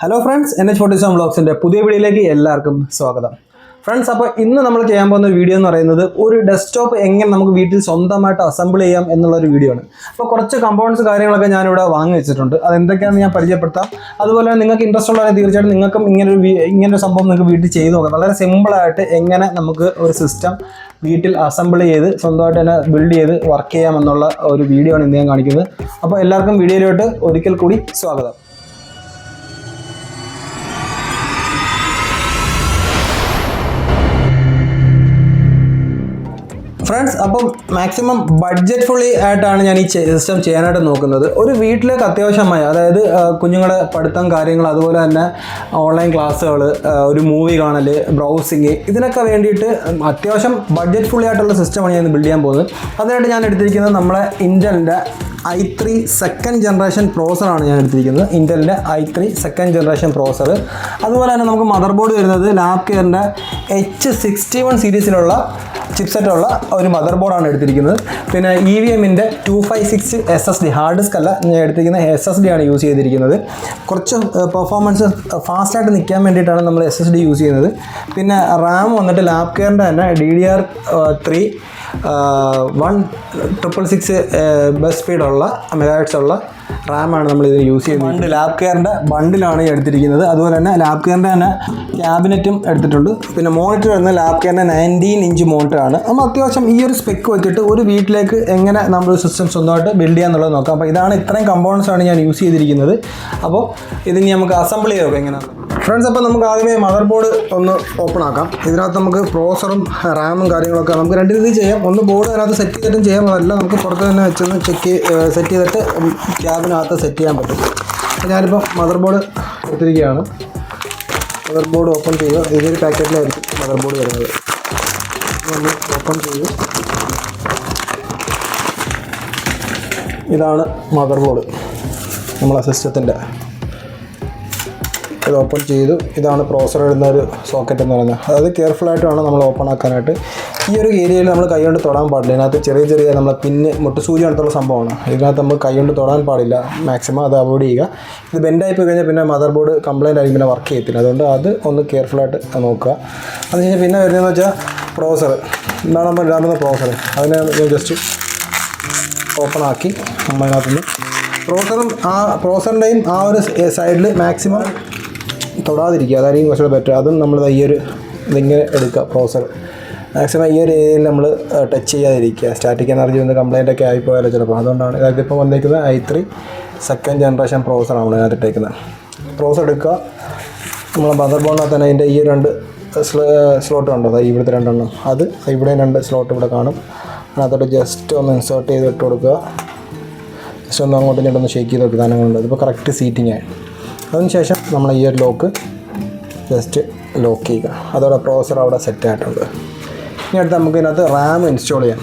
Hello friends N H forty seven ബ്ലോഗ്സിന്റെ പുതിയ വീഡിയോയിലേക്ക് എല്ലാവർക്കും സ്വാഗതം. ഫ്രണ്ട്സ് അപ്പോൾ ഇന്ന് നമ്മൾ ചെയ്യാൻ പോകുന്ന ഒരു വീഡിയോ എന്ന് പറയുന്നത് ഒരു ഡെസ്ക്ടോപ്പ് എങ്ങനെ നമുക്ക് വീട്ടിൽ സ്വന്തമായിട്ട് അസംബിൾ ചെയ്യാം എന്നുള്ള ഒരു വീഡിയോ ആണ്. അപ്പോൾ കുറച്ച് കമ്പോണൻസ് കാര്യങ്ങളൊക്കെ ഞാനിവിടെ വാങ്ങി വെച്ചിട്ടുണ്ട്. അത് എന്തൊക്കെയാണെന്ന് ഞാൻ പരിചയപ്പെടുത്താം. അതുപോലെ തന്നെ നിങ്ങൾക്ക് ഇൻട്രസ്റ്റ് ഉള്ളവരെ തീർച്ചയായിട്ടും നിങ്ങൾക്കും ഇങ്ങനെ ഒരു വീ- ഇങ്ങനെ ഒരു സംഭവം നിങ്ങൾക്ക് വീട്ടിൽ ചെയ്ത് നോക്കാം. വളരെ സിമ്പിളായിട്ട് എങ്ങനെ നമുക്ക് ഒരു സിസ്റ്റം വീട്ടിൽ അസംബിൾ ചെയ്ത് സ്വന്തമായിട്ട് തന്നെ ബിൽഡ് ചെയ്ത് വർക്ക് ചെയ്യാമെന്നുള്ള ഒരു വീഡിയോ ആണ് ഇന്ന് ഞാൻ കാണിക്കുന്നത്. അപ്പോൾ എല്ലാവർക്കും വീഡിയോയിലോട്ട് ഒരിക്കൽ കൂടി സ്വാഗതം. ഫ്രണ്ട്സ് അപ്പം മാക്സിമം ബഡ്ജറ്റ് ഫുള്ളി ആയിട്ടാണ് ഞാൻ ഈ സിസ്റ്റം ചെയ്യാനായിട്ട് നോക്കുന്നത്. ഒരു വീട്ടിലേക്ക് അത്യാവശ്യമായ അതായത് കുഞ്ഞുങ്ങളെ കുഞ്ഞുങ്ങളുടെ പഠിത്തം കാര്യങ്ങൾ അതുപോലെ തന്നെ ഓൺലൈൻ ക്ലാസ്സുകൾ ഒരു മൂവി കാണൽ ബ്രൗസിങ് ഇതിനൊക്കെ വേണ്ടിയിട്ട് അത്യാവശ്യം ബഡ്ജറ്റ് ഫുള്ളി ആയിട്ടുള്ള സിസ്റ്റമാണ് ഞാൻ ബിൽഡ് ചെയ്യാൻ പോകുന്നത്. അതിനായിട്ട് ഞാൻ എടുത്തിരിക്കുന്നത് നമ്മളെ ഇന്റലിന്റെ ഐ ത്രീ സെക്കൻഡ് ജനറേഷൻ പ്രോസറാണ് ഞാൻ എടുത്തിരിക്കുന്നത്. ഇന്റലിന്റെ I three second generation processor അതുപോലെ തന്നെ നമുക്ക് മദർ ബോർഡ് വരുന്നത് ലാബ് കെയറിന്റെ എച്ച് സിക്സ്റ്റി വൺ സീരീസിലുള്ള ചിപ്സെറ്റുള്ള ഒരു മദർ ബോർഡാണ് എടുത്തിരിക്കുന്നത്. പിന്നെ ഇ വി എമ്മിന്റെ two five six S S D hard disk അല്ല ഞാൻ എടുത്തിരിക്കുന്ന എസ് എസ് ഡി ആണ് യൂസ് ചെയ്തിരിക്കുന്നത്. കുറച്ച് പെർഫോമൻസ് ഫാസ്റ്റായിട്ട് നിൽക്കാൻ വേണ്ടിയിട്ടാണ് നമ്മൾ എസ് എസ് ഡി യൂസ് ചെയ്യുന്നത്. പിന്നെ റാം വന്നിട്ട് ലാപ് കെയറിന്റെ തന്നെ D D R three one triple six bus സ്പീഡുള്ള megahertz ഉള്ള റാമാണ് നമ്മൾ ഇതിന് യൂസ് ചെയ്യുന്നത് ബണ്ട് ലാബ് കെയറിന്റെ ബണ്ടിലാണ് ഈ എടുത്തിരിക്കുന്നത്. അതുപോലെ തന്നെ ലാബ് കെയറിന്റെ തന്നെ ക്യാബിനറ്റും എടുത്തിട്ടുണ്ട്. പിന്നെ മോണിറ്റർ വരുന്നത് ലാബ് കെയറിന്റെ നയന്റീൻ ഇഞ്ച് മോണിറ്റർ ആണ്. നമ്മൾ അത്യാവശ്യം ഈ ഒരു സ്പെക്ക് വെച്ചിട്ട് ഒരു വീട്ടിലേക്ക് എങ്ങനെ നമ്മൾ സിസ്റ്റം സ്വന്തമായിട്ട് ബിൽഡ് ചെയ്യാന്നുള്ളത് നോക്കാം. അപ്പോൾ ഇതാണ് ഇത്രയും കമ്പോണൻസ് ആണ് ഞാൻ യൂസ് ചെയ്തിരിക്കുന്നത്. അപ്പോൾ ഇതിന് നമുക്ക് അസംബിൾ ചെയ്യാം എങ്ങനെയാണ് ഫ്രണ്ട്സ് അപ്പോൾ നമുക്ക് ആദ്യമേ മദർ ബോർഡ് ഒന്ന് ഓപ്പൺ ആക്കാം. ഇതിനകത്ത് നമുക്ക് പ്രോസറും റാമും കാര്യങ്ങളൊക്കെ നമുക്ക് രണ്ട് രീതി ചെയ്യാം. ഒന്ന് ബോർഡ് അതിനകത്ത് സെറ്റ് ചെയ്തിട്ടും ചെയ്യാം. അതല്ല നമുക്ക് പുറത്ത് തന്നെ വെച്ചൊന്ന് ചെക്ക് സെറ്റ് ചെയ്തിട്ട് ക്യാബിനകത്ത് സെറ്റ് ചെയ്യാൻ പറ്റും. ഞാനിപ്പോൾ മദർ ബോർഡ് എടുത്തിരിക്കുകയാണ്. മദർ ബോർഡ് ഓപ്പൺ ചെയ്യുക. ഇതൊരു പാക്കറ്റിലായിരിക്കും മദർ ബോർഡ് വരുന്നത്. നമ്മൾ ഓപ്പൺ ചെയ്യും. ഇതാണ് മദർ ബോർഡ് നമ്മളെ സിസ്റ്റത്തിന്റെ ഇത് ഓപ്പൺ ചെയ്തു. ഇതാണ് പ്രോസർ ഇടുന്ന ഒരു സോക്കറ്റ് എന്ന് പറയുന്നത്. അതായത് കെയർഫുൾ ആയിട്ട് വേണം നമ്മൾ ഓപ്പൺ ആക്കാനായിട്ട്. ഈ ഒരു ഏരിയയിൽ നമ്മൾ കൈ കൊണ്ട് തൊടാൻ പാടില്ല. ഇതിനകത്ത് ചെറിയ ചെറിയ നമ്മളെ പിന്ന് മുട്ടുസൂചി അടുത്തുള്ള സംഭവമാണ്. ഇതിനകത്ത് നമ്മൾ കൈ കൊണ്ട് തൊടാൻ പാടില്ല. മാക്സിമം അത് അവോയ്ഡ് ചെയ്യുക. ഇത് ബെൻഡായി പോയി കഴിഞ്ഞാൽ പിന്നെ മദർ ബോർഡ് കംപ്ലൈന്റ് ആയിരിക്കും. പിന്നെ വർക്ക് ചെയ്യത്തില്ല. അതുകൊണ്ട് അത് ഒന്ന് കെയർഫുള്ളായിട്ട് നോക്കുക. അത് കഴിഞ്ഞാൽ പിന്നെ വരുന്നതെന്ന് വെച്ചാൽ പ്രോസർ എന്താണ് നമ്മൾ ഇടാറുന്ന പ്രോസർ അതിനെ ഞാൻ ജസ്റ്റ് ഓപ്പൺ ആക്കി. നമ്മൾ അതിനകത്തുനിന്ന് പ്രോസറും ആ പ്രോസറിന്റെയും ആ ഒരു സൈഡിൽ മാക്സിമം തൊടാതിരിക്കുക. അതായിരിക്കും കുറച്ചുകൂടെ ബെറ്റർ അതും നമ്മൾ ഈ ഒരു ഇതിങ്ങനെ എടുക്കുക പ്രോസർ മാക്സിമം ഈ ഒരു ഏരിയയിൽ നമ്മൾ ടച്ച് ചെയ്യാതിരിക്കുക. സ്റ്റാറ്റിക് എനർജി വന്ന് കംപ്ലൈന്റ് ഒക്കെ ആയിപ്പോയാലോ ചിലപ്പോൾ അതുകൊണ്ടാണ് അതായത് ഇപ്പോൾ വന്നിരിക്കുന്നത് ഐ ത്രീ സെക്കൻഡ് ജനറേഷൻ പ്രോസറാണ് നമ്മൾ ഇട്ടേക്കുന്നത്. പ്രോസർ എടുക്കുക. നമ്മൾ മദർ ബോർഡിനകത്ത് തന്നെ അതിന്റെ ഈ രണ്ട് സ്ലോട്ട് ഉണ്ടോ? അതായത് ഇവിടുത്തെ രണ്ടെണ്ണം. അത് ഇവിടെ രണ്ട് സ്ലോട്ട് ഇവിടെ കാണും. അതിനകത്തോട്ട് ജസ്റ്റ് ഒന്ന് ഇൻസേർട്ട് ചെയ്ത് ഇട്ട് കൊടുക്കുക. ജസ്റ്റ് ഒന്ന് അങ്ങോട്ടും ഇങ്ങോട്ടൊന്ന് ഷേക്ക് ചെയ്ത് കൊടുക്കുക. സാധനങ്ങളുണ്ട് ഇതിപ്പോൾ കറക്റ്റ് സീറ്റിംഗ് ആയി. അതിനുശേഷം നമ്മൾ ഈ ഒരു ലോക്ക് ജസ്റ്റ് ലോക്ക് ചെയ്യുക. അതോടെ പ്രോസർ അവിടെ സെറ്റ് ആയിട്ടുണ്ട്. ഇനി അടുത്ത് നമുക്ക് ഇതിനകത്ത് റാം ഇൻസ്റ്റാൾ ചെയ്യാം.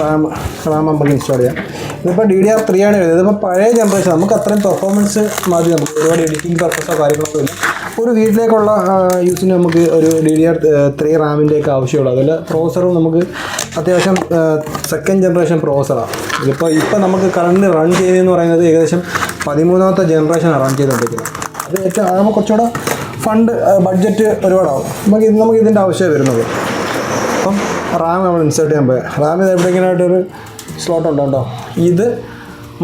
റാം റാം നമുക്ക് ഇൻസ്റ്റാൾ ചെയ്യാം. ഇതിപ്പോൾ ഡി ഡി ആർ ത്രീ ആണ് വരുന്നത്. ഇതിപ്പോൾ പഴയ ജനറേഷൻ നമുക്ക് അത്രയും പെർഫോമൻസ് മതി നമുക്ക് ഒരുപാട് എഡിറ്റിംഗ് പർപ്പസോ കാര്യങ്ങളൊക്കെ ഇല്ല. ഒരു വീട്ടിലേക്കുള്ള യൂസിന് നമുക്ക് ഒരു ഡി ഡി ആർ ത്രീ റാമിന്റെയൊക്കെ ആവശ്യമുള്ളൂ അതിൽ പ്രോസറും നമുക്ക് അത്യാവശ്യം സെക്കൻഡ് ജനറേഷൻ പ്രോസറാണ് ഇതിപ്പോൾ ഇപ്പോൾ നമുക്ക് കറണ്ട് റൺ ചെയ്തതെന്ന് പറയുന്നത് ഏകദേശം പതിമൂന്നാമത്തെ ജനറേഷനാണ് റൺ ചെയ്തുകൊണ്ടിരിക്കുന്നത്. അത് ഏറ്റവും ആകുമ്പോൾ കുറച്ചുകൂടെ ഫണ്ട് ബഡ്ജറ്റ് ഒരുപാടാവും. നമുക്ക് ഇത് നമുക്ക് ഇതിന്റെ ആവശ്യമേ വരുന്നത്. അപ്പം റാം നമ്മൾ ഇൻസേർട്ട് ചെയ്യാൻ പോയത് റാം ഇത് എവിടെയെങ്കിലായിട്ടൊരു സ്ലോട്ട് ഉണ്ട്? ഇത്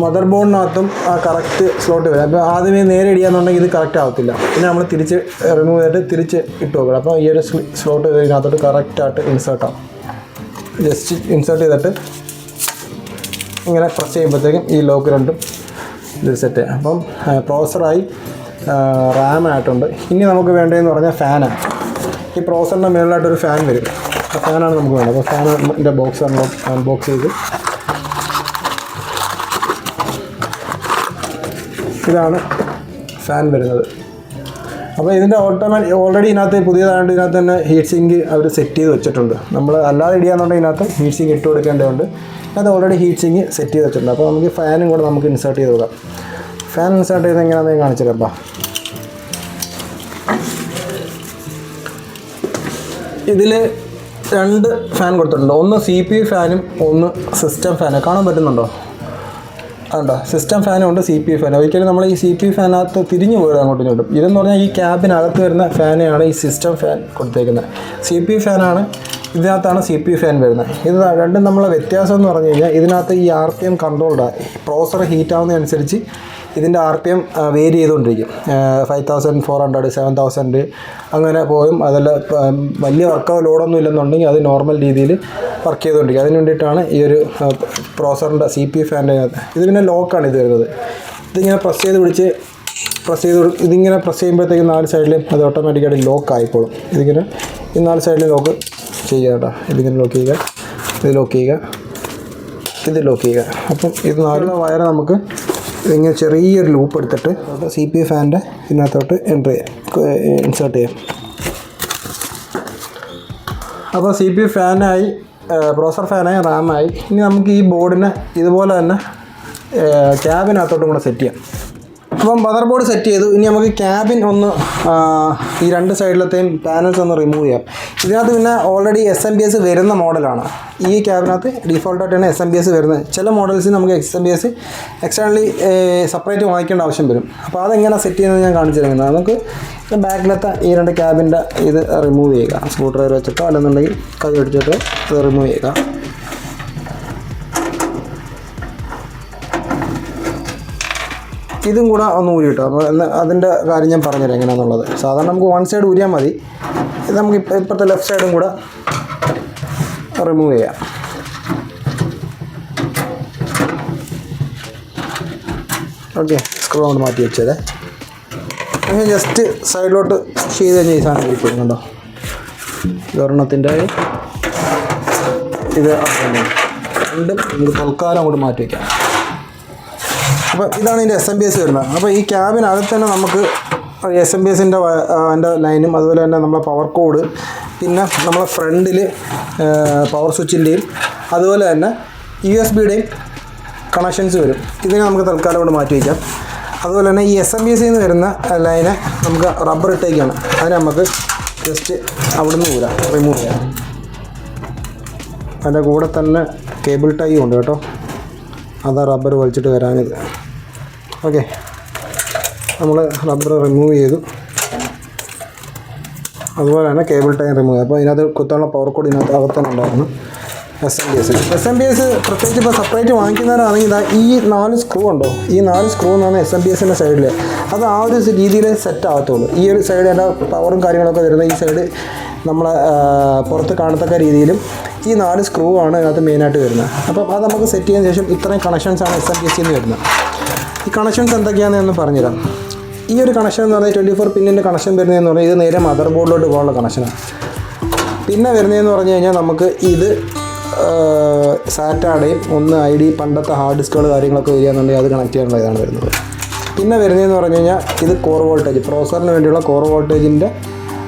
മദർ ബോർഡിനകത്തും ആ കറക്റ്റ് സ്ലോട്ട് വരും. അപ്പോൾ ആദ്യമേ നേരെ ഇടിയാന്നുണ്ടെങ്കിൽ ഇത് കറക്റ്റ് ആവത്തില്ല. പിന്നെ നമ്മൾ തിരിച്ച് റിമൂവ് ചെയ്തിട്ട് തിരിച്ച് ഇട്ട് നോക്കണം അപ്പോൾ ഈ ഒരു സ്ലോട്ട് ഇതിനകത്തോട്ട് കറക്റ്റായിട്ട് ഇൻസേർട്ട് ആവും. ജസ്റ്റ് ഇൻസേർട്ട് ചെയ്തിട്ട് ഇങ്ങനെ പ്രസ് ചെയ്യുമ്പോഴത്തേക്കും ഈ ലോക്ക് രണ്ടും ഇത് സെറ്റ് അപ്പം പ്രോസറായി റാം ആയിട്ടുണ്ട്. ഇനി നമുക്ക് വേണ്ടതെന്ന് പറഞ്ഞാൽ ഫാനാണ് ഈ പ്രോസറിന്റെ മുകളിലായിട്ടൊരു ഫാൻ വരും. ആ ഫാനാണ് നമുക്ക് വേണ്ടത്. അപ്പോൾ ഫാനിന്റെ ബോക്സ് അൺബോക്സ് ചെയ്ത് ഇതാണ് ഫാൻ വരുന്നത്. അപ്പോൾ ഇതിന്റെ ഓട്ടോമാറ്റിക് ഓൾറെഡി ഇതിനകത്ത് പുതിയതായതുകൊണ്ട് ഇതിനകത്ത് തന്നെ ഹീറ്റ് സിങ്ക് അവർ സെറ്റ് ചെയ്ത് വെച്ചിട്ടുണ്ട്. നമ്മൾ അല്ലാതെ ഇടിയാന്നുണ്ടെങ്കിൽ ഇതിനകത്ത് ഹീറ്റ് സിങ്ക് ഇട്ട് കൊടുക്കേണ്ടതുണ്ട്. അത് ഓൾറെഡി ഹീറ്റ് സിങ്ക് സെറ്റ് ചെയ്ത് വെച്ചിട്ടുണ്ട്. അപ്പോൾ നമുക്ക് ഫാനും കൂടെ നമുക്ക് ഇൻസേർട്ട് ചെയ്ത് കൊടുക്കാം. ഫാൻ ഇൻസേർട്ട് ചെയ്ത് എങ്ങനെയാണെന്ന് കാണിച്ചു തരാം ഇതിൽ രണ്ട് ഫാൻ കൊടുത്തിട്ടുണ്ട്. ഒന്ന് സി പി ഫാനും ഒന്ന് സിസ്റ്റം ഫാനും കാണാൻ പറ്റുന്നുണ്ടോ? ഉണ്ടോ സിസ്റ്റം ഫാനും ഉണ്ട് സി പി ഫാനും ഒരിക്കലും നമ്മൾ ഈ സി പി ഫാനകത്ത് തിരിഞ്ഞു പോയത് അങ്ങോട്ടും ഇങ്ങോട്ടും. ഇതെന്ന് പറഞ്ഞാൽ ഈ ക്യാബിനകത്ത് വരുന്ന ഫാനെയാണ് ഈ സിസ്റ്റം ഫാൻ കൊടുത്തേക്കുന്നത്. സി പി ഫാനാണ് ഇതിനകത്താണ് സി പി ഫാൻ വരുന്നത്. ഇത് രണ്ടും നമ്മളെ വ്യത്യാസം എന്ന് പറഞ്ഞു കഴിഞ്ഞാൽ ഇതിനകത്ത് ഈ R P M controlled processor heat ആവുന്നതനുസരിച്ച് ഇതിന്റെ ആർ പി എം വേരി ചെയ്തുകൊണ്ടിരിക്കും. Five thousand four hundred seven thousand അങ്ങനെ പോയും. അതെല്ലാം വലിയ വർക്കോ ലോഡൊന്നും ഇല്ലെന്നുണ്ടെങ്കിൽ അത് നോർമൽ രീതിയിൽ വർക്ക് ചെയ്തുകൊണ്ടിരിക്കുക. അതിന് വേണ്ടിയിട്ടാണ് ഈ ഒരു പ്രോസറിന്റെ സി പി ഫാന്റെ ഇത് പിന്നെ ലോക്കാണ് ഇത് വരുന്നത്. ഇതിങ്ങനെ പ്രസ് ചെയ്ത് പിടിച്ച് പ്രസ് ചെയ്ത് ഇതിങ്ങനെ പ്രസ് ചെയ്യുമ്പോഴത്തേക്കും നാല് സൈഡിലും അത് ഓട്ടോമാറ്റിക്കായിട്ട് ലോക്ക് ആയിക്കോളും. ഇതിങ്ങനെ ഈ നാല് സൈഡിലും ലോക്ക് ചെയ്യുക കേട്ടോ ഇതിങ്ങനെ ലോക്ക് ചെയ്യുക ഇത് ലോക്ക് ചെയ്യുക ഇത് ലോക്ക് ചെയ്യുക. അപ്പം ഇത് നാലുള്ള വയർ നമുക്ക് ഇതിങ്ങനെ ചെറിയൊരു ലൂപ്പ് എടുത്തിട്ട് സി പി ഫാന്റെ ഇതിനകത്തോട്ട് എന്റർ ചെയ്യാം. ഇൻസേർട്ട് ചെയ്യാം. അപ്പോൾ സി പി ഫാനായി പ്രോസർ ഫാനായി റാമായി ഇനി നമുക്ക് ഈ ബോർഡിനെ ഇതുപോലെ തന്നെ ക്യാബിനകത്തോട്ടും കൂടെ സെറ്റ് ചെയ്യാം. അപ്പം മദർ ബോർഡ് സെറ്റ് ചെയ്തു. ഇനി നമുക്ക് ക്യാബിൻ ഒന്ന് ഈ രണ്ട് സൈഡിലത്തെയും പാനൽസ് ഒന്ന് റിമൂവ് ചെയ്യാം. ഇതിനകത്ത് പിന്നെ already S M B S വരുന്ന മോഡലാണ് ഈ ക്യാബിനകത്ത് ഡീഫോൾട്ടായിട്ടാണ് എസ് എം ബി എസ് വരുന്നത്. ചില മോഡൽസിൽ നമുക്ക് S M B S externally separate വാങ്ങിക്കേണ്ട ആവശ്യം വരും. അപ്പോൾ അതെങ്ങനെ സെറ്റ് ചെയ്യുന്നത് ഞാൻ കാണിച്ചു തരുന്നത് നമുക്ക് ബാക്കിലത്തെ ഈ രണ്ട് ക്യാബിന്റെ ഇത് റിമൂവ് ചെയ്യുക. ഡ്രൈവർ വെച്ചിട്ടോ അല്ലെന്നുണ്ടെങ്കിൽ കൈ അടിച്ചിട്ട് ഇത് റിമൂവ് ചെയ്യുക. ഇതും കൂടെ ഒന്ന് ഊരി കിട്ടും അപ്പോൾ അതിന്റെ കാര്യം ഞാൻ പറഞ്ഞുതരാം എങ്ങനെയാണെന്നുള്ളത് സാധാരണ നമുക്ക് വൺ സൈഡ് ഊരിയാൽ മതി. ഇത് നമുക്ക് ഇപ്പം ഇപ്പോഴത്തെ ലെഫ്റ്റ് സൈഡും കൂടെ റിമൂവ് ചെയ്യാം. ഓക്കെ സ്ക്രൂ കൊണ്ട് മാറ്റി വെച്ചത് അങ്ങനെ ജസ്റ്റ് സൈഡിലോട്ട് ചെയ്ത് കഴിഞ്ഞാൽ ഈ സാധനം ഇരിക്കും കണ്ടോ ഇതൊരെണ്ണത്തിന്റെ ഇത് രണ്ടും നമുക്ക് തൽക്കാലം അങ്ങോട്ട് മാറ്റി വയ്ക്കാം അപ്പോൾ ഇതാണ് ഇതിന്റെ എസ് എം ബി എസ് വരുന്നത്. അപ്പോൾ ഈ ക്യാബിനകത്ത് തന്നെ നമുക്ക് എസ് എം ബി എസിന്റെ അതിന്റെ ലൈനും അതുപോലെ തന്നെ നമ്മളെ പവർ കോഡ് പിന്നെ നമ്മളെ ഫ്രണ്ടിൽ പവർ സ്വിച്ചിന്റെയും അതുപോലെ തന്നെ യു എസ് ബിയുടെയും കണക്ഷൻസ് വരും. ഇതിനെ നമുക്ക് തൽക്കാലം കൊണ്ട് മാറ്റി വയ്ക്കാം. അതുപോലെ തന്നെ ഈ എസ് എം ബി എസിൽ നിന്ന് വരുന്ന ലൈന് നമുക്ക് റബ്ബർ ഇട്ടേക്കാണ്. അതിനെ നമുക്ക് ജസ്റ്റ് അവിടെ നിന്ന് ഊരാം റിമൂവ് ചെയ്യാം. അതിന്റെ കൂടെ തന്നെ കേബിൾ ടൈ ഉണ്ട് കേട്ടോ. അതാ റബ്ബർ വലിച്ചിട്ട് വരാനിത്. ഓക്കെ. നമ്മൾ റബ്ബർ റിമൂവ് ചെയ്തു. അതുപോലെ തന്നെ കേബിൾ ടൈം റിമൂവ് അപ്പോൾ ഇതിനകത്ത് കുത്താനുള്ള പവർ കോഡ് ഇതിനകത്ത് അകത്ത് തന്നെ ഉണ്ടായിരുന്നു S M B S S M B S പ്രത്യേകിച്ച് ഇപ്പോൾ സെപ്പറേറ്റ് വാങ്ങിക്കുന്നവരാണെങ്കിൽ ഇതാ ഈ നാല് സ്ക്രൂ ഉണ്ടോ? ഈ നാല് സ്ക്രൂ എന്നാണ് എസ് എം ബി എസിന്റെ സൈഡിൽ അത് ആ ഒരു രീതിയിൽ സെറ്റ് ആകത്തുള്ളൂ. ഈ ഒരു സൈഡ് എന്റെ പവറും കാര്യങ്ങളൊക്കെ വരുന്ന ഈ സൈഡ് നമ്മളെ പുറത്ത് കാണത്തക്ക രീതിയിലും ഈ നാല് സ്ക്രൂ ആണ് അതിനകത്ത് മെയിനായിട്ട് വരുന്നത്. അപ്പം അത് നമുക്ക് സെറ്റ് ചെയ്തതിന് ശേഷം ഇത്രയും കണക്ഷൻസാണ് എസ് എം ബി എസ് നിന്ന് വരുന്നത്. കണക്ഷൻസ് എന്തൊക്കെയാണെന്ന് പറഞ്ഞുതരാം. ഈ ഒരു കണക്ഷൻ എന്ന് പറഞ്ഞാൽ ട്വന്റി ഫോർ പിന്നിന്റെ കണക്ഷൻ വരുന്നതെന്ന് പറഞ്ഞാൽ ഇത് നേരെ മദർ ബോർഡിലോട്ട് പോകാനുള്ള കണക്ഷനാണ് പിന്നെ വരുന്നതെന്ന് പറഞ്ഞു കഴിഞ്ഞാൽ നമുക്ക് ഇത് സാറ്റാടെയും ഒന്ന് ഐ ഡി പണ്ടത്തെ ഹാർഡ് ഡിസ്കുകൾ കാര്യങ്ങളൊക്കെ വരികയാണെന്നുണ്ടെങ്കിൽ അത് കണക്ട് ചെയ്യാനുള്ള ഇതാണ് വരുന്നത്. പിന്നെ വരുന്നതെന്ന് പറഞ്ഞു കഴിഞ്ഞാൽ ഇത് കോർ വോൾട്ടേജ് പ്രോസറിന് വേണ്ടിയുള്ള കോർ വോൾട്ടേജിന്റെ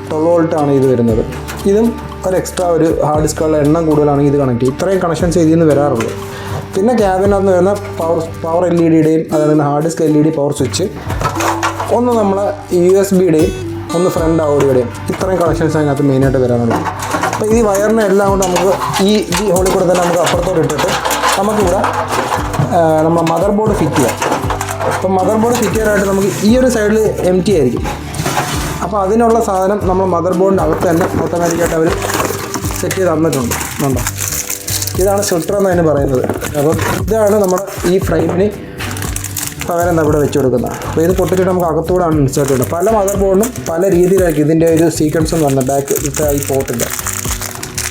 ട്വൽവ് വോൾട്ടാണ് ഇത് വരുന്നത്. ഇതും ഒരു എക്സ്ട്രാ ഒരു ഹാർഡ് ഡിസ്കുകളുടെ എണ്ണം കൂടുതലാണെങ്കിൽ ഇത് കണക്ട് ചെയ്യും ഇത്രയും കണക്ഷൻസ് ഇതിൽ നിന്ന് വരാറുള്ളൂ. പിന്നെ ക്യാബിനകത്ത് വരുന്ന പവർ പവർ എൽ ഇ ഡിയുടെയും അതുപോലെ hard disk L E D power switch ഒന്ന് നമ്മളെ യു എസ് ബിയുടെയും ഒന്ന് ഫ്രണ്ട് ഓഡിയോയുടെയും ഇത്രയും കളക്ഷൻസ് അതിനകത്ത് മെയിനായിട്ട് വരാനുള്ളത് അപ്പോൾ ഈ വയറിനെ എല്ലാം കൊണ്ട് നമുക്ക് ഈ ഈ ഹോളിൽ കൂടെ തന്നെ നമുക്ക് അപ്പുറത്തോട്ട് ഇട്ടിട്ട് നമുക്കിവിടെ നമ്മുടെ മദർ ബോർഡ് ഫിറ്റ് ചെയ്യാം. അപ്പം മദർ ബോർഡ് ഫിറ്റ് ചെയ്യാനായിട്ട് നമുക്ക് ഈ ഒരു സൈഡിൽ എം ടി ആയിരിക്കും. അപ്പോൾ അതിനുള്ള സാധനം നമ്മൾ മദർ ബോർഡിന്റെ അകത്ത് തന്നെ ഓട്ടോമാറ്റിക്കായിട്ട് അവർ സെറ്റ് ചെയ്ത് തന്നിട്ടുണ്ട്. കണ്ടോ? ഇതാണ് സ്വിട്ടർ എന്നതിന് പറയുന്നത്. അപ്പം ഇതാണ് നമ്മൾ ഈ ഫ്രെയിമിന് പകരം ഇവിടെ വെച്ച് കൊടുക്കുന്നത്? അപ്പോൾ ഇത് പൊട്ടിച്ചിട്ട് നമുക്ക് അകത്തൂടാണ് ഇൻസേർട്ട് ചെയ്യുന്നത് പല മദർ ബോർഡിനും പല രീതിയിലായിരിക്കും ഇതിന്റെ ഒരു സീക്വൻസ് എന്ന് പറഞ്ഞാൽ ബാക്ക് ഈ പോർട്ടിന്റെ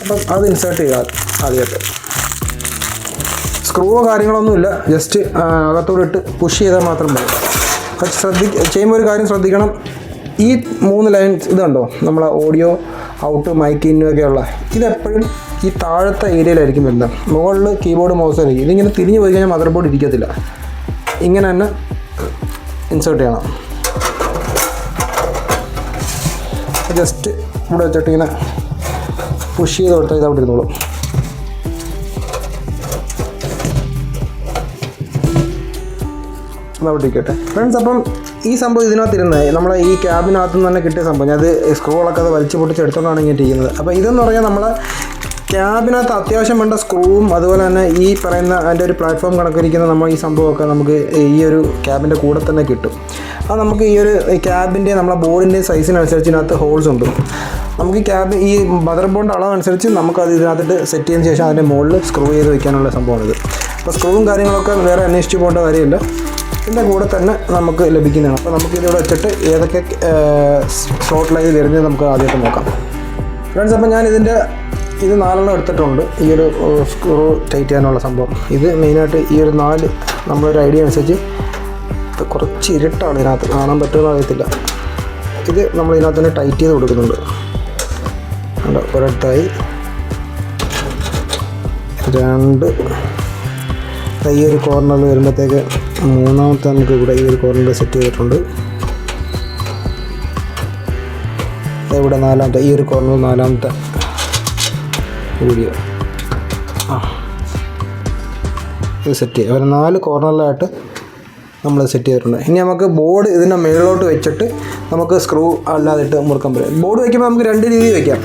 അപ്പം അത് ഇൻസേർട്ട് ചെയ്യുക ആദ്യമായിട്ട്. സ്ക്രൂവോ കാര്യങ്ങളൊന്നുമില്ല ജസ്റ്റ് അകത്തൂടെ ഇട്ട് പുഷ് ചെയ്താൽ മാത്രം മതി. പക്ഷെ ശ്രദ്ധി ചെയ്യുമ്പോൾ ഒരു കാര്യം ശ്രദ്ധിക്കണം. ഈ മൂന്ന് ലൈൻസ് ഇതുണ്ടോ? നമ്മളെ ഓഡിയോ ഔട്ട് മൈക്ക് ഇന്നൊക്കെയുള്ള ഇതെപ്പോഴും ഈ താഴത്തെ ഏരിയയിലായിരിക്കും വരുന്നത്. മുകളിൽ കീബോർഡ് മൗസ് ആയിരിക്കും. ഇതിങ്ങനെ തിരിഞ്ഞ് പോയി കഴിഞ്ഞാൽ മദർ ബോർഡ് ഇരിക്കത്തില്ല. ഇങ്ങനെ തന്നെ ഇൻസേർട്ട് ചെയ്യണം. ജസ്റ്റ് ഇവിടെ വെച്ചിട്ട് ഇങ്ങനെ പുഷ് ചെയ്ത് കൊടുത്താൽ ഇത് അവിടെ ഇരുന്നോളും. ഇരിക്കട്ടെ. ഫ്രണ്ട്സ് അപ്പം ഈ സംഭവം ഇതിനകത്ത് ഇരുന്നത് നമ്മളെ ഈ ക്യാബിനകത്തുനിന്ന് തന്നെ കിട്ടിയ സംഭവം. ഞാൻ അത് സ്ക്രോളൊക്കെ അത് വലിച്ചു പൊട്ടിച്ചെടുത്തോണ്ടാണ് ഇങ്ങനെ ഇരിക്കുന്നത്. അപ്പോൾ ഇതെന്ന് പറഞ്ഞാൽ നമ്മളെ ക്യാബിനകത്ത് അത്യാവശ്യം വേണ്ട സ്ക്രൂവും അതുപോലെ തന്നെ ഈ പറയുന്ന അതിന്റെ ഒരു പ്ലാറ്റ്ഫോം കണക്കിരിക്കുന്ന നമ്മൾ ഈ സംഭവമൊക്കെ നമുക്ക് ഈ ഒരു ക്യാബിന്റെ കൂടെ തന്നെ കിട്ടും. അത് നമുക്ക് ഈ ഒരു ക്യാബിന്റെ നമ്മളെ ബോർഡിന്റെ സൈസിനനുസരിച്ച് ഇതിനകത്ത് ഹോൾസ് ഉണ്ട്. നമുക്ക് ഈ ക്യാബ് ഈ മദർ ബോർഡിന്റെ അളവനുസരിച്ച് നമുക്കത് ഇതിനകത്തിട്ട് സെറ്റ് ചെയ്തതിന് ശേഷം അതിന്റെ മുകളിൽ സ്ക്രൂ ചെയ്ത് വെക്കാനുള്ള സംഭവമാണിത്. അപ്പോൾ സ്ക്രൂവും കാര്യങ്ങളൊക്കെ വേറെ അന്വേഷിച്ച് പോകേണ്ട കാര്യമില്ല. ഇതിന്റെ കൂടെ തന്നെ നമുക്ക് ലഭിക്കുന്നതാണ്. അപ്പോൾ നമുക്ക് ഇതിവിടെ വെച്ചിട്ട് ഏതൊക്കെ ഷോർട്ട് ലൈൻ വരുന്നത് നമുക്ക് ആദ്യമായിട്ട് നോക്കാം. ഫ്രണ്ട്സ് അപ്പോൾ ഞാൻ ഇതിന്റെ ഇത് നാലെണ്ണം എടുത്തിട്ടുണ്ട്. ഈ ഒരു സ്ക്രൂ ടൈറ്റ് ചെയ്യാനുള്ള സംഭവം. ഇത് മെയിനായിട്ട് ഈ ഒരു നാല് നമ്മളൊരു ഐഡിയ അനുസരിച്ച് കുറച്ച് ഇരുട്ടാണ് ഇതിനകത്ത്. കാണാൻ പറ്റുമെന്ന് അറിയത്തില്ല. ഇത് നമ്മൾ ഇതിനകത്ത് തന്നെ ടൈറ്റ് ചെയ്ത് കൊടുക്കുന്നുണ്ട്. ഉണ്ട് ഒരിടത്തായി. രണ്ട്. ഈ ഒരു കോർണറിൽ വരുമ്പോഴത്തേക്ക് മൂന്നാമത്തെ നമുക്ക് ഇവിടെ ഈ ഒരു കോർണറിൽ സെറ്റ് ചെയ്തിട്ടുണ്ട്. ഇവിടെ നാലാമത്തെ ഈ ഒരു കോർണർ നാലാമത്തെ. വീഡിയോ ആ. ഇത് സെറ്റ് ചെയ്യുക ഒരു നാല് കോർണറിലായിട്ട് നമ്മൾ സെറ്റ് ചെയ്തിട്ടുണ്ട്. ഇനി നമുക്ക് ബോർഡ് ഇതിന്റെ മുകളിലോട്ട് വെച്ചിട്ട് നമുക്ക് സ്ക്രൂ അല്ലാതിട്ട് മുറുക്കാൻ പറ്റും. ബോർഡ് വയ്ക്കുമ്പോൾ നമുക്ക് രണ്ട് രീതി വയ്ക്കാം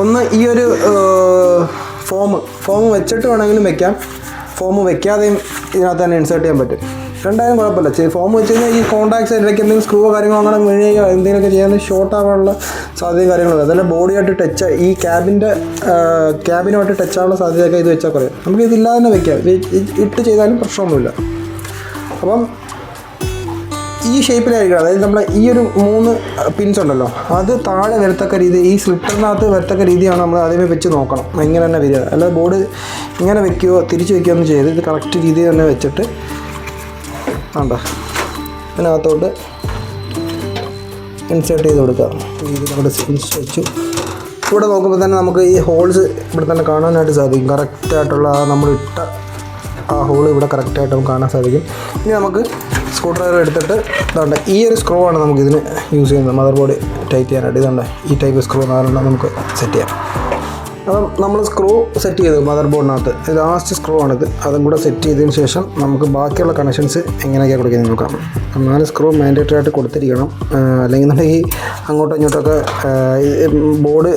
ഒന്ന് ഈ ഒരു ഫോം ഫോം വെച്ചിട്ട് വേണമെങ്കിലും വെക്കാം. ഫോം വെക്കാതെയും ഇതിനകത്ത് തന്നെ ഇൻസേർട്ട് ചെയ്യാൻ പറ്റും. രണ്ടായാലും കുഴപ്പമില്ല. ഫോം വെച്ച് കഴിഞ്ഞാൽ ഈ കോൺടാക്ട്സ് ഇടയ്ക്ക് എന്തെങ്കിലും സ്ക്രൂ കാര്യങ്ങളോ അങ്ങനെ വീഴുകയോ എന്തെങ്കിലുമൊക്കെ ചെയ്യാൻ ഷോർട്ട് ആവാനുള്ള സാധ്യതയും കാര്യങ്ങളും അതല്ല ബോഡിയായിട്ട് ടച്ച് ഈ ക്യാബിന്റെ ക്യാബിനുമായിട്ട് ടച്ച് ആവാനുള്ള സാധ്യതയൊക്കെ ഇത് വെച്ചാൽ കുറയും. നമുക്ക് ഇതില്ലാതെ തന്നെ വെക്കാം. ഇട്ട് ചെയ്താലും പ്രശ്നമൊന്നുമില്ല. അപ്പം ഈ ഷേപ്പിലായിരിക്കണം അതായത് നമ്മൾ ഈ ഒരു മൂന്ന് പിൻസ് ഉണ്ടല്ലോ അത് താഴെ വരത്തക്ക രീതി ഈ സ്ലിപ്പറിനകത്ത് വരത്തക്ക രീതിയാണ് നമ്മൾ ആദ്യമേ വെച്ച് നോക്കണം. ഇങ്ങനെ തന്നെ വരിക. അല്ലാതെ ബോർഡ് ഇങ്ങനെ വെക്കുകയോ തിരിച്ച് വെക്കുകയോ ഒന്നും ചെയ്ത് ഇത് കറക്റ്റ് രീതിയിൽ തന്നെ വെച്ചിട്ട് വേണ്ട. അതിനകത്തോട്ട് ഇൻസേർട്ട് ചെയ്ത് കൊടുക്കുക ഇത് നമ്മുടെ വെച്ചു. ഇവിടെ നോക്കുമ്പോൾ തന്നെ നമുക്ക് ഈ ഹോൾസ് ഇവിടെ തന്നെ കാണാനായിട്ട് സാധിക്കും. കറക്റ്റായിട്ടുള്ള ആ നമ്മൾ ഇട്ട ആ ഹോൾ ഇവിടെ കറക്റ്റായിട്ട് നമുക്ക് കാണാൻ സാധിക്കും. ഇനി നമുക്ക് സ്ക്രൂ ഡ്രൈവർ എടുത്തിട്ട് ഇതുണ്ട് ഈ ഒരു സ്ക്രൂ ആണ് നമുക്ക് ഇതിന് യൂസ് ചെയ്യുന്നത്. മദർ ബോർഡ് ടൈറ്റ് ചെയ്യാനായിട്ട്. ഇതുണ്ട് ഈ ടൈപ്പ് സ്ക്രൂ നാലെണ്ണം നമുക്ക് സെറ്റ് ചെയ്യാം. അപ്പം നമ്മൾ സ്ക്രൂ സെറ്റ് ചെയ്തു മദർ ബോർഡിനകത്ത് ലാസ്റ്റ് സ്ക്രൂ ആണിത്. അതും കൂടെ സെറ്റ് ചെയ്തതിന് ശേഷം നമുക്ക് ബാക്കിയുള്ള കണക്ഷൻസ് എങ്ങനെയൊക്കെ കൊടുക്കുന്നത് നോക്കാം. നാല് സ്ക്രൂ മാൻഡേറ്ററി ആയിട്ട് കൊടുത്തിരിക്കണം. അല്ലെങ്കിൽ ഈ അങ്ങോട്ടും ഇങ്ങോട്ടൊക്കെ ബോർഡ്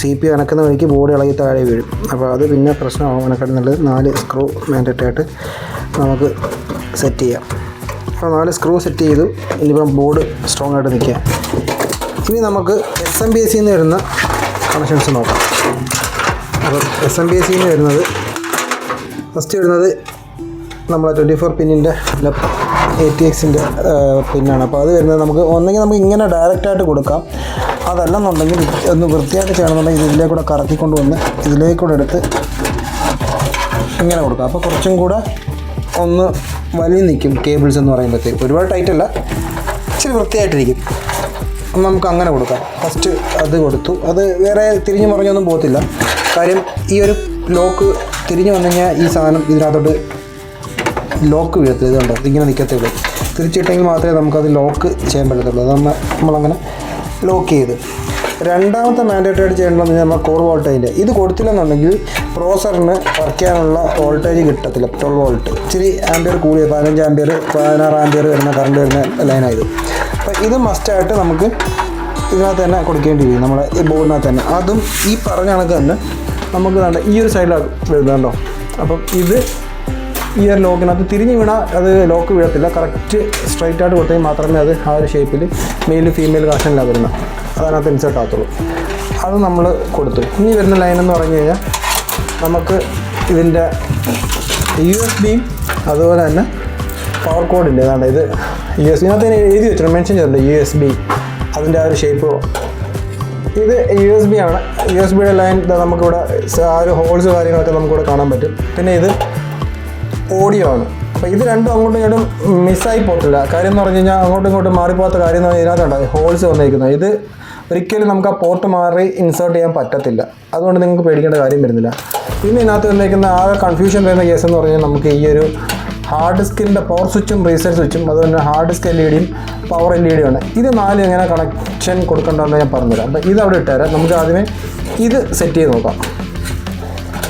സി പി അനക്കുന്ന വഴിക്ക് ബോർഡ് ഇളകി താഴെ വീഴും. അപ്പോൾ അത് പിന്നെ പ്രശ്നമാകും നല്ലത് നാല് സ്ക്രൂ മാൻഡേറ്ററി ആയിട്ട് നമുക്ക് സെറ്റ് ചെയ്യാം. അപ്പോൾ നാല് സ്ക്രൂ സെറ്റ് ചെയ്തു. ഇനിയിപ്പം ബോർഡ് സ്ട്രോങ് ആയിട്ട് നിൽക്കുക. ഇനി നമുക്ക് എസ് എം ബി എസ് സിന്ന് വരുന്ന കണക്ഷൻസ് നോക്കാം. അപ്പം എസ് എം ബി എസ് സിന്ന് വരുന്നത്. ഫസ്റ്റ് വരുന്നത് നമ്മളെ ട്വന്റി ഫോർ പിന്നിന്റെ എ ടി എക്സിന്റെ പിന്നാണ്. അപ്പോൾ അത് വരുന്നത് നമുക്ക് ഒന്നെങ്കിൽ നമുക്ക് ഇങ്ങനെ ഡയറക്റ്റായിട്ട് കൊടുക്കാം. അതല്ലെന്നുണ്ടെങ്കിൽ ഒന്ന് വൃത്തിയായിട്ട് ചെയ്യണമെന്നുണ്ടെങ്കിൽ ഇത് ഇതിലേക്കൂടെ കറക്കിക്കൊണ്ട് വന്ന് ഇതിലേക്കൂടെ എടുത്ത് ഇങ്ങനെ കൊടുക്കാം. അപ്പോൾ കുറച്ചും കൂടെ ഒന്ന് വലിയ നിൽക്കും കേബിൾസ് എന്ന് പറയുമ്പോഴത്തേക്ക്. ഒരുപാട് ടൈറ്റല്ല ഇച്ചിരി വൃത്തിയായിട്ടിരിക്കും. നമുക്ക് അങ്ങനെ കൊടുക്കാം. ഫസ്റ്റ് അത് കൊടുത്തു. അത് വേറെ തിരിഞ്ഞു മറിഞ്ഞൊന്നും പോകത്തില്ല. കാര്യം ഈ ഒരു ലോക്ക് തിരിഞ്ഞു വന്നു കഴിഞ്ഞാൽ ഈ സാധനം ഇതിനകത്തോട്ട് ലോക്ക് വീഴത്തില്ല. ഇതുണ്ട് ഇതിങ്ങനെ നിൽക്കത്തേ ഉള്ളൂ തിരിച്ചിട്ടെങ്കിൽ മാത്രമേ നമുക്കത് ലോക്ക് ചെയ്യാൻ പറ്റത്തുള്ളൂ. അത് നമ്മൾ നമ്മളങ്ങനെ ലോക്ക് ചെയ്ത്. രണ്ടാമത്തെ മാൻഡേറ്ററി ആയിട്ട് ചെയ്യേണ്ടതെന്ന് പറഞ്ഞാൽ നമ്മൾ കോർ വോൾട്ടേജിന്റെ ഇത് കൊടുത്തില്ലെന്നുണ്ടെങ്കിൽ പ്രോസറിന് വർക്ക് ചെയ്യാനുള്ള വോൾട്ടേജ് കിട്ടത്തില്ല. ട്വൽവ് വോൾട്ട് ഇച്ചിരി ആംബിയർ കൂടിയ പതിനഞ്ച് ആംബിയർ പതിനാറ് ആംബിയർ വരുന്ന കറണ്ട് വരുന്ന ലൈനായത് അപ്പോൾ ഇത് മസ്റ്റായിട്ട് നമുക്ക് ഇതിനകത്ത് തന്നെ കൊടുക്കേണ്ടി വരും. നമ്മളെ ഈ ബോർഡിനകത്ത് തന്നെ. അതും ഈ പറഞ്ഞ കണക്ക് തന്നെ നമുക്ക് വേണ്ട ഈ ഒരു സൈഡിലാണ് വരുന്നത് കണ്ടോ അപ്പം ഇത് ഈ ഒരു ലോക്കിനകത്ത് തിരിഞ്ഞ് വീണാൽ അത് ലോക്ക് വീഴത്തില്ല. കറക്റ്റ് സ്ട്രൈറ്റ് ആയിട്ട് കൊടുത്തെങ്കിൽ മാത്രമേ അത് ആ ഒരു ഷേപ്പിൽ മെയിൽ ഫീമെയിൽ കണക്ഷനിലാണ് വരുന്നത്. അതിനകത്ത് ഇൻസേർട്ട് ആകത്തുള്ളൂ. അത് നമ്മൾ കൊടുത്തു. ഇനി വരുന്ന ലൈൻ എന്ന് പറഞ്ഞു കഴിഞ്ഞാൽ നമുക്ക് ഇതിന്റെ യു എസ് ബിയും അതുപോലെ തന്നെ പവർ കോഡിന്റെ ഏതാണ്ട് ഇത് യു എസ് ബി തന്നെ എഴുതി വെച്ചിട്ടുണ്ട്. മെൻഷൻ ചെയ്തിട്ടുണ്ട് യു എസ് ബി അതിന്റെ ആ ഒരു ഷേപ്പ് ഇത് യു എസ് ബി ആണ്. യു എസ് ബിയുടെ ലൈൻ നമുക്കിവിടെ ആ ഒരു ഹോൾസ് കാര്യങ്ങളൊക്കെ നമുക്കിവിടെ കാണാൻ പറ്റും. പിന്നെ ഇത് ഓഡിയോ ആണ്. അപ്പോൾ ഇത് രണ്ടും അങ്ങോട്ടും ഇങ്ങോട്ടും മിസ്സായി പോകത്തില്ല. കാര്യം എന്ന് പറഞ്ഞു കഴിഞ്ഞാൽ അങ്ങോട്ടും ഇങ്ങോട്ടും മാറിപ്പോകാത്ത കാര്യം എന്ന് പറഞ്ഞാൽ ഇതിനകത്തുണ്ട്. ഹോൾസ് വന്നിരിക്കുന്നത് ഇത് ഒരിക്കലും നമുക്ക് ആ പോർട്ട് മാറി ഇൻസേർട്ട് ചെയ്യാൻ പറ്റത്തില്ല. അതുകൊണ്ട് നിങ്ങൾക്ക് പേടിക്കേണ്ട കാര്യം വരുന്നില്ല. പിന്നെ ഇതിനകത്ത് വന്നിരിക്കുന്ന ആകെ കൺഫ്യൂഷൻ വരുന്ന കേസ് എന്ന് പറഞ്ഞാൽ നമുക്ക് ഈ ഒരു ഹാർഡ് ഡിസ്കിന്റെ പവർ സ്വിച്ചും റീസെറ്റ് സ്വിച്ചും അതുപോലെ ഹാർഡ് ഡിസ്ക് എൽ ഇ ഡിയും പവർ എൽ ഇ ഡിയും ആണ്. ഇത് നാലും എങ്ങനെ കണക്ഷൻ കൊടുക്കേണ്ടതെന്ന് ഞാൻ പറഞ്ഞുതരാം. അപ്പോൾ ഇത് അവിടെ ഇട്ടുതരാം നമുക്ക് ആദ്യമേ ഇത് സെറ്റ് ചെയ്ത് നോക്കാം.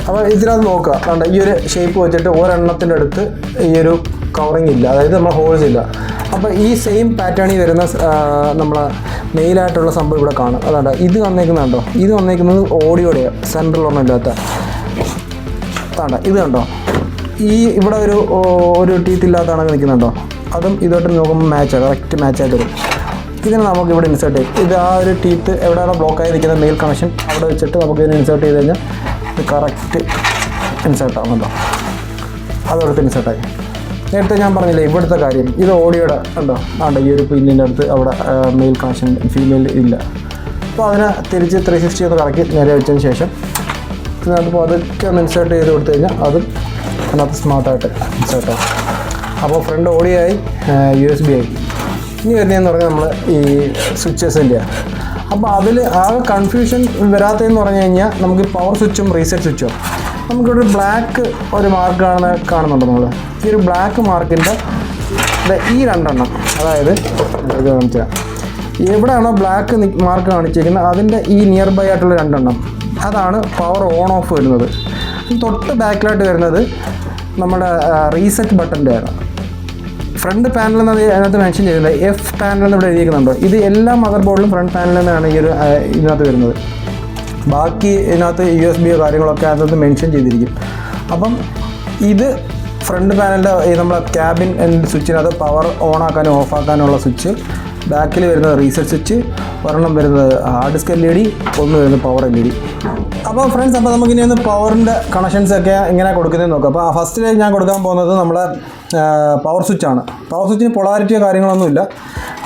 അപ്പോൾ ഇതിനകത്ത് നോക്കുക. കണ്ട ഈ ഒരു ഷേപ്പ് വെച്ചിട്ട് ഒരെണ്ണത്തിന്റെ അടുത്ത് ഈ ഒരു കവറിങ് ഇല്ല. അതായത് നമ്മൾ ഹോൾസ് ഇല്ല. അപ്പോൾ ഈ സെയിം പാറ്റേണിൽ വരുന്ന നമ്മളെ മെയിലായിട്ടുള്ള സംഭവം ഇവിടെ കാണും. അതാണ്ട് ഇത് വന്നേക്കുന്നുണ്ടോ ഇത് വന്നേക്കുന്നത് ഓഡിയോടെയാണ് സെൻട്രലൊന്നും ഇല്ലാത്ത. അതാണ്ട ഇത് കണ്ടോ? ഈ ഇവിടെ ഒരു ഒരു ടീത്ത് ഇല്ലാത്തതാണ് നിൽക്കുന്നുണ്ടോ അതും ഇതോട്ട് നോക്കുമ്പോൾ മാച്ചാണ് കറക്റ്റ് മാച്ചായിട്ട് വരും. ഇതിന് നമുക്ക് ഇവിടെ ഇൻസേർട്ട് ചെയ്യും. ഇത് ആ ഒരു ടീത്ത് എവിടെയാണോ ബ്ലോക്കായി നിൽക്കുന്ന മെയിൽ കണക്ഷൻ അവിടെ വെച്ചിട്ട് നമുക്ക് ഇതിന് ഇൻസേർട്ട് ചെയ്ത് കഴിഞ്ഞാൽ ഇത് കറക്റ്റ് ഇൻസേർട്ട് ആവുന്നുണ്ടോ അതോടൊപ്പം ഇൻസേർട്ടായി നേരത്തെ ഞാൻ പറഞ്ഞില്ലേ ഇവിടുത്തെ കാര്യം ഇത് ഓഡിയോയുടെ ഉണ്ടോ? ആണ്ടോ ഈ ഒരു പിന്നിന്റെ അടുത്ത് അവിടെ മെയിൽ കണക്ഷൻ ഫീമെയിൽ ഇല്ല. അപ്പോൾ അതിനെ തിരിച്ച് ത്രീ സിക്സ്റ്റി ഒന്ന് കറക്കി നേരെ വെച്ചതിന് ശേഷം ഇതിനകത്ത് പതുക്കെ ഒന്ന് ഇൻസേർട്ട് ചെയ്ത് കൊടുത്തു കഴിഞ്ഞാൽ അതും അതിനകത്ത് സ്മാർട്ടായിട്ട് ആവും. അപ്പോൾ ഫ്രണ്ട് ഓടിയായി യു എസ് ബി ആയി. ഇനി വരുന്നതെന്ന് പറഞ്ഞാൽ നമ്മൾ ഈ സ്വിച്ചസ് സ്വിച്ചസിന്റെ അപ്പോൾ അതിൽ ആകെ കൺഫ്യൂഷൻ വരാത്തതെന്ന് പറഞ്ഞു കഴിഞ്ഞാൽ നമുക്ക് പവർ സ്വിച്ചും റീസെറ്റ് സ്വിച്ചും നമുക്കിവിടെ ഒരു ബ്ലാക്ക് ഒരു മാർക്ക് കാണുന്ന കാണുന്നുണ്ടോ നമ്മൾ ഈ ഒരു ബ്ലാക്ക് മാർക്കിന്റെ ഈ രണ്ടെണ്ണം അതായത് എവിടെയാണോ ബ്ലാക്ക് മാർക്ക് കാണിച്ചിരിക്കുന്നത് അതിന്റെ ഈ നിയർ ബൈ ആയിട്ടുള്ള രണ്ടെണ്ണം അതാണ് പവർ ഓൺ ഓഫ് വരുന്നത്. തൊട്ട് ബാക്കിലായിട്ട് വരുന്നത് നമ്മുടെ റീസെറ്റ് ബട്ടന്റെ ആണ്. ഫ്രണ്ട് പാനൽ എന്ന് അതിനകത്ത് മെൻഷൻ ചെയ്തിട്ടുണ്ട്. എഫ് പാനൽ എന്ന് ഇവിടെ എഴുതിയിരിക്കുന്നുണ്ടോ. ഇത് എല്ലാ മദർ ബോർഡിലും ഫ്രണ്ട് പാനൽ നിന്നാണ് ഈ ഒരു ഇതിനകത്ത് വരുന്നത്. ബാക്കി ഇതിനകത്ത് യു എസ് ബിയോ കാര്യങ്ങളൊക്കെ അതിനകത്ത് മെൻഷൻ ചെയ്തിരിക്കും. അപ്പം ഇത് ഫ്രണ്ട് പാനലിന്റെ നമ്മളെ ക്യാബിൻ സ്വിച്ചിനകത്ത് പവർ ഓൺ ആക്കാനും ഓഫ് ആക്കാനുള്ള സ്വിച്ച് ബാക്കിൽ വരുന്നത് റീസെറ്റ് സ്വിച്ച് ഒരെണ്ണം വരുന്നത് hard disk L E D ഒന്ന് വരുന്നത് പവർ എൽ ഇ ഡി അപ്പോൾ ഫ്രണ്ട്സ് അപ്പോൾ നമുക്ക് ഇനി ഒന്ന് പവറിന്റെ കണക്ഷൻസ് ഒക്കെ എങ്ങനെ കൊടുക്കുന്നതെന്ന് നോക്കാം. അപ്പോൾ ഫസ്റ്റ് ഞാൻ കൊടുക്കാൻ പോകുന്നത് നമ്മുടെ പവർ സ്വിച്ച് ആണ്. പവർ സ്വിച്ചിന് പൊളാരിറ്റിയോ കാര്യങ്ങളൊന്നുമില്ല.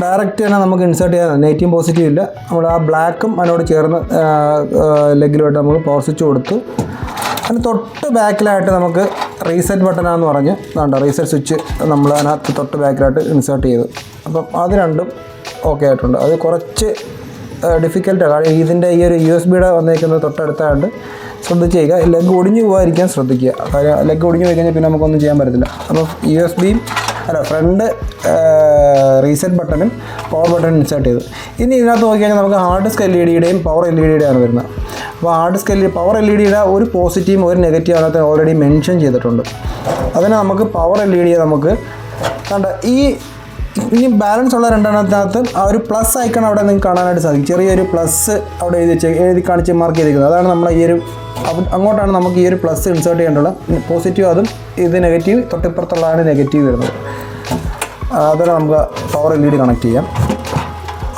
ഡയറക്റ്റ് തന്നെ നമുക്ക് ഇൻസേർട്ട് ചെയ്യാൻ നെഗറ്റീവ് പോസിറ്റീവ് ഇല്ല. നമ്മൾ ആ ബ്ലാക്കും അതിനോട് ചേർന്ന് ലെഗിലുമായിട്ട് നമ്മൾ പവർ സ്വിച്ച് കൊടുത്ത്. അതിന് തൊട്ട് ബാക്കിലായിട്ട് നമുക്ക് റീസെറ്റ് ബട്ടനാന്ന് പറഞ്ഞ് വേണ്ട റീസെറ്റ് സ്വിച്ച് നമ്മൾ അതിനകത്ത് തൊട്ട് ബാക്കിലായിട്ട് ഇൻസേർട്ട് ചെയ്തു. അപ്പം അത് രണ്ടും ഓക്കെ ആയിട്ടുണ്ട്. അത് കുറച്ച് ഡിഫിക്കൽട്ടാണ് കാരണം ഇതിന്റെ ഈ ഒരു യു എസ് ബിയുടെ വന്നേക്കുന്നത് തൊട്ടടുത്തായതുകൊണ്ട് ശ്രദ്ധിച്ച് ചെയ്യുക. ലെഗ് ഒടിഞ്ഞു പോകാതിരിക്കാൻ ശ്രദ്ധിക്കുക. കാര്യം ലെഗ് ഒടിഞ്ഞു പോയി കഴിഞ്ഞാൽ പിന്നെ നമുക്കൊന്നും ചെയ്യാൻ പറ്റത്തില്ല. അപ്പോൾ യു എസ് ബിയും അല്ല ഫ്രണ്ട് റീസെറ്റ് ബട്ടണും പവർ ബട്ടൺ ഇൻസേർട്ട് ചെയ്തു. ഇനി ഇതിനകത്ത് നോക്കിക്കഴിഞ്ഞാൽ നമുക്ക് ഹാർഡ് ഡിസ്ക് എൽ ഇ ഡിയുടെയും പവർ എൽ ഇ ഡിയുടെയാണ് വരുന്നത്. അപ്പോൾ hard disk L power L E ഡിയുടെ ഒരു പോസിറ്റീവും ഒരു നെഗറ്റീവ് അതിനകത്ത് ഓൾറെഡി മെൻഷൻ ചെയ്തിട്ടുണ്ട്. അതിന് നമുക്ക് പവർ എൽ ഇ ഡിയെ നമുക്ക് കണ്ട ഈ ഇനി ബാലൻസ് ഉള്ള രണ്ടെണ്ണത്തിനകത്ത് ആ ഒരു പ്ലസ് ഐക്കൺ അവിടെ നിങ്ങൾക്ക് കാണാനായിട്ട് സാധിക്കും. ചെറിയൊരു പ്ലസ് അവിടെ എഴുതി എഴുതി കാണിച്ച് മാർക്ക് ചെയ്തിരിക്കുന്നത്. അതാണ് നമ്മൾ ഈ ഒരു അങ്ങോട്ടാണ് നമുക്ക് ഈ ഒരു പ്ലസ് ഇൻസേർട്ട് ചെയ്യേണ്ടത്. പോസിറ്റീവ് അതും ഇത് നെഗറ്റീവ് തൊട്ടിപ്പുറത്തുള്ളതാണ് നെഗറ്റീവ് വരുന്നത്. അതുപോലെ നമുക്ക് power L E D connect ചെയ്യാം.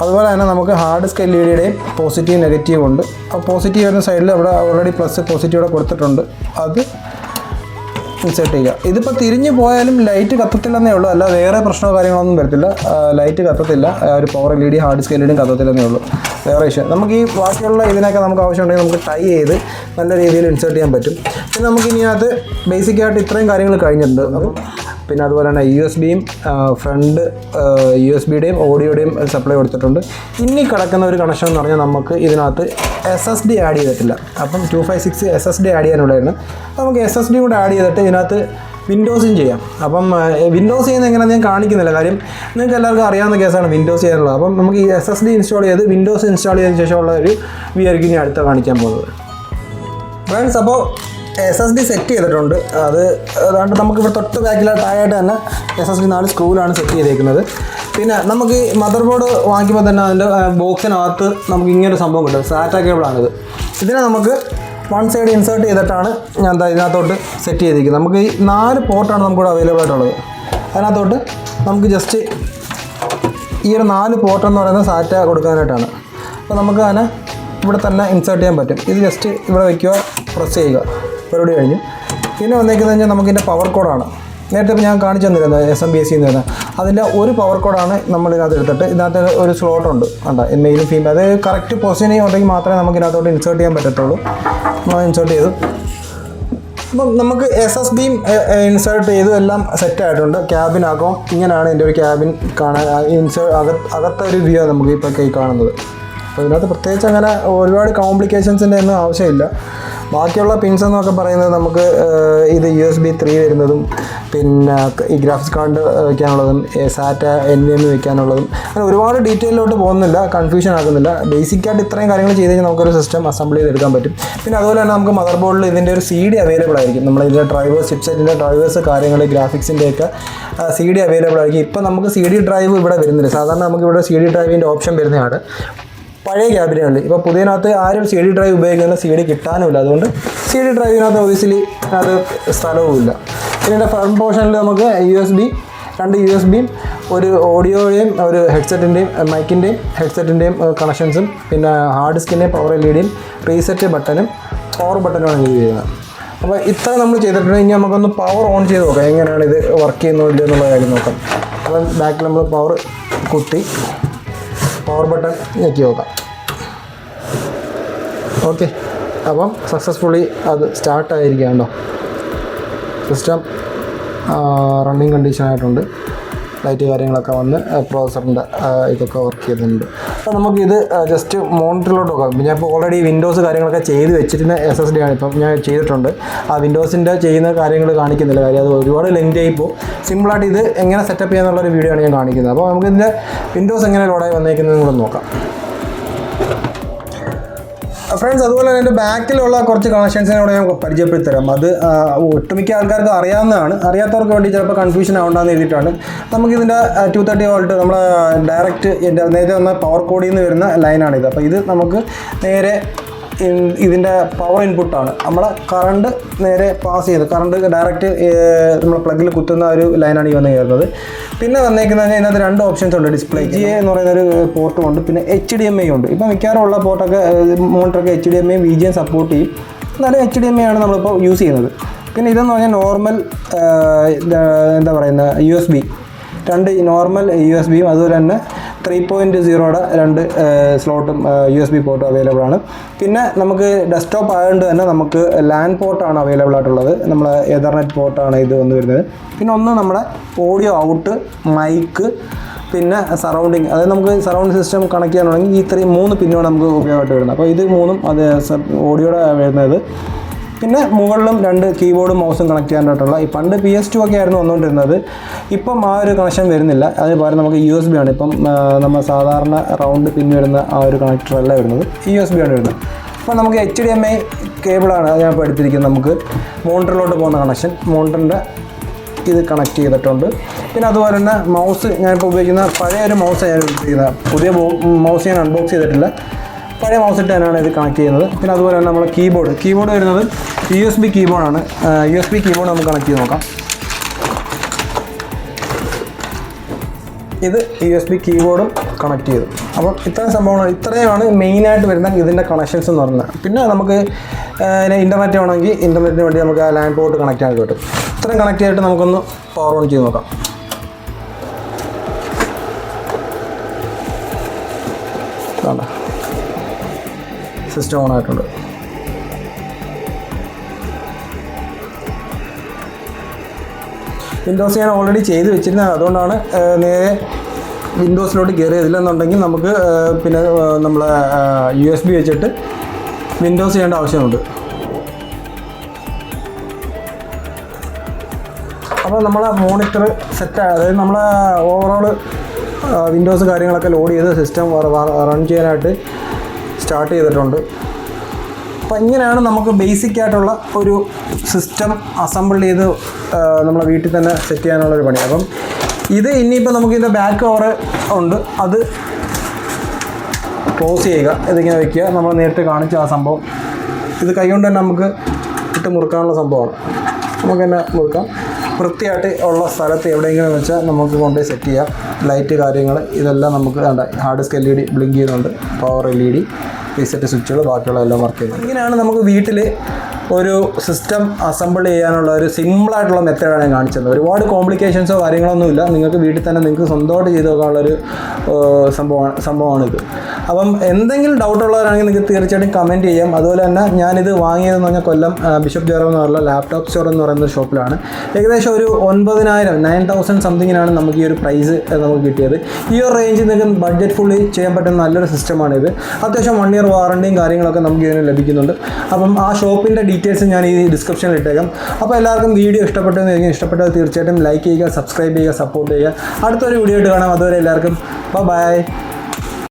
അതുപോലെ തന്നെ നമുക്ക് ഹാർഡ് ഡിസ്ക് എൽ ഇ ഡിയുടെയും പോസിറ്റീവ് നെഗറ്റീവ് ഉണ്ട്. ആ പോസിറ്റീവ് വരുന്ന സൈഡിൽ അവിടെ ഓൾറെഡി പ്ലസ് പോസിറ്റീവ് ഇവിടെ കൊടുത്തിട്ടുണ്ട്. അത് ഇൻസേർട്ട് ചെയ്യുക. ഇതിപ്പോൾ തിരിഞ്ഞു പോയാലും ലൈറ്റ് കത്തത്തില്ലെന്നേ ഉള്ളൂ. അല്ല വേറെ പ്രശ്നമോ കാര്യങ്ങളൊന്നും വരത്തില്ല. ലൈറ്റ് കത്തത്തില്ല. ഒരു power L E D hard disk L കത്തത്തില്ലെന്നേ ഉള്ളൂ. വേറെ ഇഷ്യൂ നമുക്ക് ഈ ബാക്കിയുള്ള ഇതിനൊക്കെ നമുക്ക് ആവശ്യമുണ്ടെങ്കിൽ നമുക്ക് ടൈ ചെയ്ത് നല്ല രീതിയിൽ ഇൻസേർട്ട് ചെയ്യാൻ പറ്റും. പിന്നെ നമുക്ക് ഇനി അത് ബേസിക്കായിട്ട് ഇത്രയും കാര്യങ്ങൾ കഴിഞ്ഞിട്ടുണ്ട്. അപ്പം പിന്നെ അതുപോലെ തന്നെ യു എസ് ബിയും ഫ്രണ്ട് യു എസ് ബിയുടെയും ഓഡിയോയുടെയും സപ്ലൈ കൊടുത്തിട്ടുണ്ട്. ഇനി കിടക്കുന്ന ഒരു കണക്ഷൻ എന്ന് പറഞ്ഞാൽ നമുക്ക് ഇതിനകത്ത് എസ് എസ് ഡി ആഡ് ചെയ്തിട്ടില്ല. അപ്പം two five six S S D add ചെയ്യാനുള്ളതായിരുന്നു നമുക്ക് എസ് എസ് ഡി കൂടെ ആഡ് ചെയ്തിട്ട് ഇതിനകത്ത് വിൻഡോസും ചെയ്യാം. അപ്പം വിൻഡോസ് ചെയ്യുന്ന എങ്ങനെയാണെന്ന് ഞാൻ കാണിക്കുന്നില്ല. കാര്യം നിങ്ങൾക്ക് എല്ലാവർക്കും അറിയാവുന്ന കേസാണ് വിൻഡോസ് ചെയ്യാനുള്ളത്. അപ്പം നമുക്ക് ഈ എസ് എസ് ഡി ഇൻസ്റ്റാൾ ചെയ്ത് വിൻഡോസ് ഇൻസ്റ്റാൾ ചെയ്തതിന് ശേഷമുള്ള ഒരു വി ആയിരിക്കും ഇനി അടുത്ത കാണിക്കാൻ പോകുന്നത്. ഫ്രണ്ട്സ് അപ്പോൾ എസ് എസ് ഡി സെറ്റ് ചെയ്തിട്ടുണ്ട്. അത് അതാണ്ട് നമുക്ക് ഇവിടെ തൊട്ട് ബാക്കിലായിട്ട് താഴെയായിട്ട് തന്നെ എസ് എസ് ഡി നാല് സ്ക്രൂവിലാണ് സെറ്റ് ചെയ്തേക്കുന്നത്. പിന്നെ നമുക്ക് ഈ മദർ ബോർഡ് വാങ്ങിക്കുമ്പോൾ തന്നെ അതിന്റെ ബോക്സിനകത്ത് നമുക്ക് ഇങ്ങനൊരു സംഭവം കിട്ടും. സാറ്റ കേബിളാണിത് ഇതിനെ നമുക്ക് വൺ സൈഡ് ഇൻസേർട്ട് ചെയ്തിട്ടാണ് ഞാൻ ഇതിനകത്തോട്ട് സെറ്റ് ചെയ്തിരിക്കുന്നത്. നമുക്ക് ഈ നാല് പോർട്ടാണ് നമുക്കിവിടെ അവൈലബിൾ ആയിട്ടുള്ളത്. അതിനകത്തോട്ട് നമുക്ക് ജസ്റ്റ് ഈ ഒരു നാല് പോർട്ട് എന്ന് പറയുന്നത് സാറ്റ കൊടുക്കാനായിട്ടാണ്. അപ്പോൾ നമുക്ക് അതിനെ ഇവിടെ തന്നെ ഇൻസേർട്ട് ചെയ്യാൻ പറ്റും. ഇത് ജസ്റ്റ് ഇവിടെ വയ്ക്കുക പ്രസ് ചെയ്യുക. പരിപാടി കഴിഞ്ഞു. പിന്നെ വന്നേക്കുന്നത് കഴിഞ്ഞാൽ നമുക്കിതിന്റെ പവർ കോഡാണ് നേരത്തെ ഞാൻ കാണിച്ചു തന്നിരുന്നത് എസ് എം ബി എസ് സിന്ന് പറഞ്ഞാൽ അതിന്റെ ഒരു പവർ കോഡാണ് നമ്മൾ ഇതിനകത്ത് എടുത്തിട്ട് ഇതിനകത്ത് ഒരു സ്ലോട്ട് ഉണ്ട്. കണ്ട? മെയിലും ഫീമെയിൽ അത് കറക്റ്റ് പൊസിഷനിൽ ഉണ്ടെങ്കിൽ മാത്രമേ നമുക്ക് ഇതിനകത്തോട്ട് ഇൻസേർട്ട് ചെയ്യാൻ പറ്റത്തുള്ളൂ. നമ്മൾ ഇൻസേർട്ട് ചെയ്തു. അപ്പം നമുക്ക് എസ് എസ് ബിയും ഇൻസേർട്ട് ചെയ്തു. എല്ലാം സെറ്റ് ആയിട്ടുണ്ട്. ക്യാബിനകം ഇങ്ങനെയാണ് എന്റെ ഒരു ക്യാബിൻ കാണാൻ ഇൻസേർട്ട് അകത്ത് അകത്തൊരു വ്യൂ ആണ് നമുക്ക് ഇപ്പോൾ കൈ കാണുന്നത്. അപ്പോൾ ഇതിനകത്ത് പ്രത്യേകിച്ച് അങ്ങനെ ഒരുപാട് കോംപ്ലിക്കേഷൻസിന്റെ ഒന്നും ആവശ്യമില്ല. ബാക്കിയുള്ള പിൻസ് എന്നൊക്കെ പറയുന്നത് നമുക്ക് ഇത് യു എസ് ബി ത്രീ വരുന്നതും പിന്നെ ഈ ഗ്രാഫിക്സ് കാർഡ് വയ്ക്കാനുള്ളതും സാറ്റ എൻ വി എം വയ്ക്കാനുള്ളതും അങ്ങനെ ഒരുപാട് ഡീറ്റെയിലോട്ട് പോകുന്നില്ല കൺഫ്യൂഷൻ ആകുന്നില്ല. ബേസിക്കായിട്ട് ഇത്രയും കാര്യങ്ങൾ ചെയ്ത് കഴിഞ്ഞാൽ നമുക്കൊരു സിസ്റ്റം അസംബിൾ ചെയ്തെടുക്കാൻ പറ്റും. പിന്നെ അതുപോലെ തന്നെ നമുക്ക് മദർ ബോർഡിൽ ഇതിന്റെ ഒരു സി ഡി അവൈലബിൾ ആയിരിക്കും. നമ്മൾ ഇതിന്റെ ഡ്രൈവേഴ്സ് ചിപ്സെറ്റിന്റെ ഡ്രൈവേഴ്സ് കാര്യങ്ങൾ ഗ്രാഫിക്സിന്റെയൊക്കെ സി ഡി അവൈലബിൾ ആയിരിക്കും. ഇപ്പം നമുക്ക് സി ഡി ഡ്രൈവ് ഇവിടെ വരുന്നില്ല. സാധാരണ നമുക്ക് ഇവിടെ സി ഡി ഡ്രൈവിന്റെ ഓപ്ഷൻ വരുന്നതാണ്. പഴയ ക്യാബിനുകളിൽ ഇപ്പോൾ പുതിയതിനകത്ത് ആരും സി ഡി ഡ്രൈവ് ഉപയോഗിക്കുന്ന സി ഡി കിട്ടാനുമില്ല. അതുകൊണ്ട് സി ഡി ഡ്രൈവിനകത്ത് ഒബിയസ്ലി അത് സ്ഥലവുമില്ല. പിന്നെ ഫ്രണ്ട് പോർഷനിൽ നമുക്ക് യു എസ് ബി രണ്ട് യു എസ് ബിയും ഒരു ഓഡിയോയുടെയും ഒരു ഹെഡ്സെറ്റിന്റെയും മൈക്കിന്റെയും ഹെഡ്സെറ്റിന്റെയും കണക്ഷൻസും പിന്നെ ഹാർഡ് ഡിസ്കിന്റെയും പവർ എൽ ഇ ഡിയും റീസെറ്റ് ബട്ടനും പവർ ബട്ടനുമാണ് യൂസ് ചെയ്യുന്നത്. അപ്പോൾ ഇത്ര നമ്മൾ ചെയ്തിട്ടുണ്ട്. ഇനി നമുക്കൊന്ന് പവർ ഓൺ ചെയ്ത് നോക്കാം. എങ്ങനെയാണ് ഇത് വർക്ക് ചെയ്യുന്നോ ഇല്ലയോ എന്നുള്ള കാര്യം നോക്കാം. അപ്പം ബാക്കിൽ നമ്മൾ പവർ കുത്തി. പവർ ബട്ടൺ ഞെക്കി നോക്കാം ഓക്കെ അപ്പം സക്സസ്ഫുള്ളി അത് സ്റ്റാർട്ട് ആയിരിക്കുകയാണോ സിസ്റ്റം റണ്ണിങ് കണ്ടീഷൻ ആയിട്ടുണ്ട്. ലൈറ്റ് കാര്യങ്ങളൊക്കെ വന്ന് പ്രോസറിന്റെ ഇതൊക്കെ വർക്ക് ചെയ്യുന്നുണ്ട് അപ്പോൾ നമുക്കിത് ജസ്റ്റ് മോണിറ്ററിലോട്ട് നോക്കാം. ഞാൻ ഇപ്പോൾ ഓൾറെഡി വിൻഡോസ് കാര്യങ്ങളൊക്കെ ചെയ്ത് വെച്ചിരുന്ന എസ് എസ് ഡി ആണ് ഇപ്പം ഞാൻ ചെയ്തിട്ടുണ്ട്. ആ വിൻഡോസിന്റെ ചെയ്യുന്ന കാര്യങ്ങൾ കാണിക്കുന്നില്ല. കാര്യം അത് ഒരുപാട് ലെങ്ത് ആയിപ്പോൾ സിമ്പിളായിട്ട് ഇത് എങ്ങനെ സെറ്റപ്പ് ചെയ്യാന്നുള്ളൊരു വീഡിയോ ആണ് ഞാൻ കാണിക്കുന്നത്. അപ്പോൾ നമുക്കിതിന്റെ വിൻഡോസ് എങ്ങനെ ലോഡായി വന്നേക്കുന്നതെന്ന് നോക്കാം. ഫ്രണ്ട്സ് അതുപോലെ തന്നെ എന്റെ ബാക്കിലുള്ള കുറച്ച് കണക്ഷൻസിനെ കൂടെ ഞാൻ പരിചയപ്പെടുത്തി തരാം അത് ഒട്ടുമിക്ക ആൾക്കാർക്ക് അറിയാവുന്നതാണ്. അറിയാത്തവർക്ക് വേണ്ടി ചിലപ്പോൾ കൺഫ്യൂഷൻ ആവണ്ടെന്ന് എഴുതിയിട്ടാണ് നമുക്കിതിന്റെ ടു തേർട്ടി വോൾട്ട് നമ്മൾ ഡയറക്റ്റ് എന്റെ നേരെ വന്ന പവർ കോഡിൽ നിന്ന് വരുന്ന ലൈനാണിത് അപ്പോൾ ഇത് നമുക്ക് നേരെ ഇതിന്റെ പവർ ഇൻപുട്ടാണ് നമ്മളെ കറണ്ട് നേരെ പാസ് ചെയ്ത് കറണ്ട് ഡയറക്റ്റ് നമ്മൾ പ്ലഗിൽ കുത്തുന്ന ഒരു ലൈനാണ് ഈ വന്ന് കയറുന്നത്. പിന്നെ വന്നേക്കുന്നത് ഇതിനകത്ത് രണ്ട് ഓപ്ഷൻസ് ഉണ്ട്. ഡിസ്പ്ലേ ജി എ എന്ന് പറയുന്ന ഒരു പോർട്ടും ഉണ്ട്. പിന്നെ എച്ച് ഡി എം ഐ ഉണ്ട്. ഇപ്പോൾ മിക്കവാറും ഉള്ള പോർട്ടൊക്കെ മോണിറ്ററൊക്കെ എച്ച് ഡി എം ഐയും വി ജി എം സപ്പോർട്ട് ചെയ്യും. എന്നാലും എച്ച് ഡി എം ഐ ആണ് നമ്മളിപ്പോൾ യൂസ് ചെയ്യുന്നത്. പിന്നെ ഇതെന്ന് പറഞ്ഞാൽ നോർമൽ എന്താ പറയുന്ന യു എസ് ബി രണ്ട് നോർമൽ യു എസ് ബിയും അതുപോലെ തന്നെ ത്രീ പോയിന്റ് സീറോയുടെ രണ്ട് സ്ലോട്ടും യു എസ് ബി പോർട്ടും അവൈലബിൾ ആണ്. പിന്നെ നമുക്ക് ഡെസ്ക്ടോപ്പ് ആയതുകൊണ്ട് തന്നെ നമുക്ക് ലാൻഡ് പോർട്ടാണ് അവൈലബിൾ ആയിട്ടുള്ളത്. നമ്മൾ എതർനെറ്റ് പോർട്ടാണ് ഇത് വന്ന് വരുന്നത്. പിന്നെ ഒന്ന് നമ്മുടെ ഓഡിയോ ഔട്ട് മൈക്ക് പിന്നെ സറൗണ്ടിങ് അതായത് നമുക്ക് സറൗണ്ട് സിസ്റ്റം കണക്ട് ചെയ്യാനുണ്ടെങ്കിൽ ഈ ഇത്രയും മൂന്ന് പിന്നുമാണ് നമുക്ക് ഉപയോഗമായിട്ട് വരുന്നത്. അപ്പോൾ ഇത് മൂന്നും അത് ഓഡിയോയുടെ വരുന്നത്. പിന്നെ മുകളിലും രണ്ട് കീബോർഡും മൗസും കണക്ട് ചെയ്യാനായിട്ടുള്ള ഈ പണ്ട് പി എസ് ടു ഒക്കെ ആയിരുന്നു വന്നുകൊണ്ടിരുന്നത്. ഇപ്പം ആ ഒരു കണക്ഷൻ വരുന്നില്ല. അതിന് പകരം നമുക്ക് യു എസ് ബി ആണ്. ഇപ്പം നമ്മൾ സാധാരണ റൗണ്ട് പിൻ വരുന്ന ആ ഒരു കണക്ടർ അല്ല വരുന്നത്. യു എസ് ബി ആണ് വരുന്നത്. അപ്പോൾ നമുക്ക് എച്ച് ഡി എം ഐ കേബിളാണ് ഞാൻ ഇപ്പോൾ എടുത്തിരിക്കുന്നത് നമുക്ക് മോണിറ്ററിലോട്ട് പോകുന്ന കണക്ഷൻ മോണിറ്ററിന്റെ ഇത് കണക്ട് ചെയ്തിട്ടുണ്ട്. പിന്നെ അതുപോലെ തന്നെ മൗസ് ഞാനിപ്പോൾ ഉപയോഗിക്കുന്ന പഴയ ഒരു മൗസ് ഞാൻ ഉപയോഗിക്കുന്നത്. പുതിയ മൗസ് ഞാൻ അൺബോക്സ് ചെയ്തിട്ടില്ല. പഴയ മൗസ് ഇട്ട് തന്നെയാണ് ഇത് കണക്ട് ചെയ്യുന്നത്. പിന്നെ അതുപോലെ തന്നെ നമ്മുടെ കീബോർഡ് കീബോർഡ് വരുന്നത് യു എസ് ബി കീബോർഡാണ് യു എസ് ബി കീബോർഡ് നമുക്ക് കണക്ട് ചെയ്ത് നോക്കാം. ഇത് യു എസ് ബി കീബോർഡും കണക്ട് ചെയ്തു. അപ്പം ഇത്രയും സംഭവങ്ങൾ ഇത്രയുമാണ് മെയിനായിട്ട് വരുന്ന ഇതിന്റെ കണക്ഷൻസ് എന്ന് പറയുന്നത്. പിന്നെ നമുക്ക് ഇന്റർനെറ്റ് വേണമെങ്കിൽ ഇന്റർനെറ്റിന് വേണ്ടി നമുക്ക് ആ ലാൻഡ് പോർട്ട് കണക്ട് ആയിട്ട് കിട്ടും ഇത്രയും കണക്ട് ചെയ്തിട്ട് നമുക്കൊന്ന് പവർ ഓൺ ചെയ്ത് നോക്കാം. സിസ്റ്റം ഓൺ ആയിട്ടുണ്ട് വിൻഡോസ് ഞാൻ ഓൾറെഡി ചെയ്ത് വെച്ചിരുന്നത്. അതുകൊണ്ടാണ് നേരെ വിൻഡോസിലോട്ട് കയറിയതില്ലെന്നുണ്ടെങ്കിൽ നമുക്ക് പിന്നെ നമ്മളെ യു എസ് ബി വെച്ചിട്ട് വിൻഡോസ് ചെയ്യേണ്ട ആവശ്യമുണ്ട്. അപ്പോൾ നമ്മളെ മോണിറ്റർ സെറ്റ് അതായത് നമ്മളെ ഓവറോൾ വിൻഡോസ് കാര്യങ്ങളൊക്കെ ലോഡ് ചെയ്ത് സിസ്റ്റം റൺ ചെയ്യാനായിട്ട് സ്റ്റാർട്ട് ചെയ്തിട്ടുണ്ട്. അപ്പോൾ ഇങ്ങനെയാണ് നമുക്ക് ബേസിക് ആയിട്ടുള്ള ഒരു സിസ്റ്റം അസംബിൾ ചെയ്ത് നമ്മളെ വീട്ടിൽ തന്നെ സെറ്റ് ചെയ്യാനുള്ള ഒരു പണി. അപ്പം ഇത് ഇനിയിപ്പോൾ നമുക്ക് ഇതിന്റെ ബാക്ക് കവർ ഉണ്ട്. അത് ക്ലോസ് ചെയ്യുക. ഇതിങ്ങനെ വെക്കുക. നമ്മൾ നേരിട്ട് കാണിച്ച ആ സംഭവം. ഇത് കൈകൊണ്ട് തന്നെ നമുക്ക് ഇട്ട് മുറുക്കാനുള്ള സംഭവമാണ്. നമുക്ക് തന്നെ മുറുക്കാം. വൃത്തിയായിട്ട് ഉള്ള സ്ഥലത്ത് എവിടെയെങ്കിലും വെച്ചാൽ നമുക്ക് കൊണ്ടുപോയി സെറ്റ് ചെയ്യാം. ലൈറ്റ് കാര്യങ്ങൾ ഇതെല്ലാം നമുക്ക് വേണ്ട hard disk L E D blink ചെയ്യുന്നുണ്ട്. Power L E D reset സ്വിച്ചുകൾ ബാക്കിയുള്ള എല്ലാം വർക്ക് ചെയ്യുന്നത് ഇങ്ങനെയാണ് നമുക്ക് വീട്ടിൽ ഒരു സിസ്റ്റം അസംബിൾ ചെയ്യാനുള്ള ഒരു സിമ്പിളായിട്ടുള്ള മെത്തേഡാണ് ഞാൻ കാണിച്ചത്. ഒരുപാട് കോംപ്ലിക്കേഷൻസോ കാര്യങ്ങളൊന്നുമില്ല നിങ്ങൾക്ക് വീട്ടിൽ തന്നെ നിങ്ങൾക്ക് സ്വന്തമായിട്ട് ചെയ്ത് നോക്കാനുള്ളൊരു സംഭവമാണ് സംഭവമാണിത്. അപ്പം എന്തെങ്കിലും ഡൗട്ട് ഉള്ളവരാണെങ്കിൽ നിങ്ങൾക്ക് തീർച്ചയായിട്ടും കമന്റ് ചെയ്യാം. അതുപോലെ തന്നെ ഞാനിത് വാങ്ങിയതെന്ന് പറഞ്ഞാൽ കൊല്ലം ബിഷപ്പ് ജോറോ എന്ന് പറഞ്ഞ ലാപ്ടോപ്പ് സ്റ്റോർ എന്ന് പറയുന്ന ഷോപ്പിലാണ് ഏകദേശം ഒരു ഒൻപതിനായിരം നയൻ തൗസൻഡ് സംതിങ്ങിനാണ് നമുക്ക് ഈ ഒരു പ്രൈസ് നമുക്ക് കിട്ടിയത്. ഈ ഒരു റേഞ്ചിൽ നിങ്ങൾക്ക് ബഡ്ജറ്റ് ഫുള്ളി ചെയ്യാൻ പറ്റുന്ന നല്ലൊരു സിസ്റ്റമാണിത് അത്യാവശ്യം വൺ ഇയർ വാറണ്ടിയും കാര്യങ്ങളൊക്കെ നമുക്ക് ഇതിന് ലഭിക്കുന്നുണ്ട്. അപ്പം ആ ഷോപ്പിന്റെ ഡീറ്റെയിൽസ് ഞാൻ ഈ ഡിസ്ക്രിപ്ഷനിൽ ഇട്ടേക്കാം. അപ്പോൾ എല്ലാവർക്കും വീഡിയോ ഇഷ്ടപ്പെട്ടെന്ന് കഴിഞ്ഞാൽ ഇഷ്ടപ്പെട്ടത് തീർച്ചയായിട്ടും ലൈക്ക് ചെയ്യുക സബ്സ്ക്രൈബ് ചെയ്യുക സപ്പോർട്ട് ചെയ്യുക. അടുത്തൊരു വീഡിയോ ആയിട്ട് കാണാം. അതുവരെ എല്ലാവർക്കും ബൈ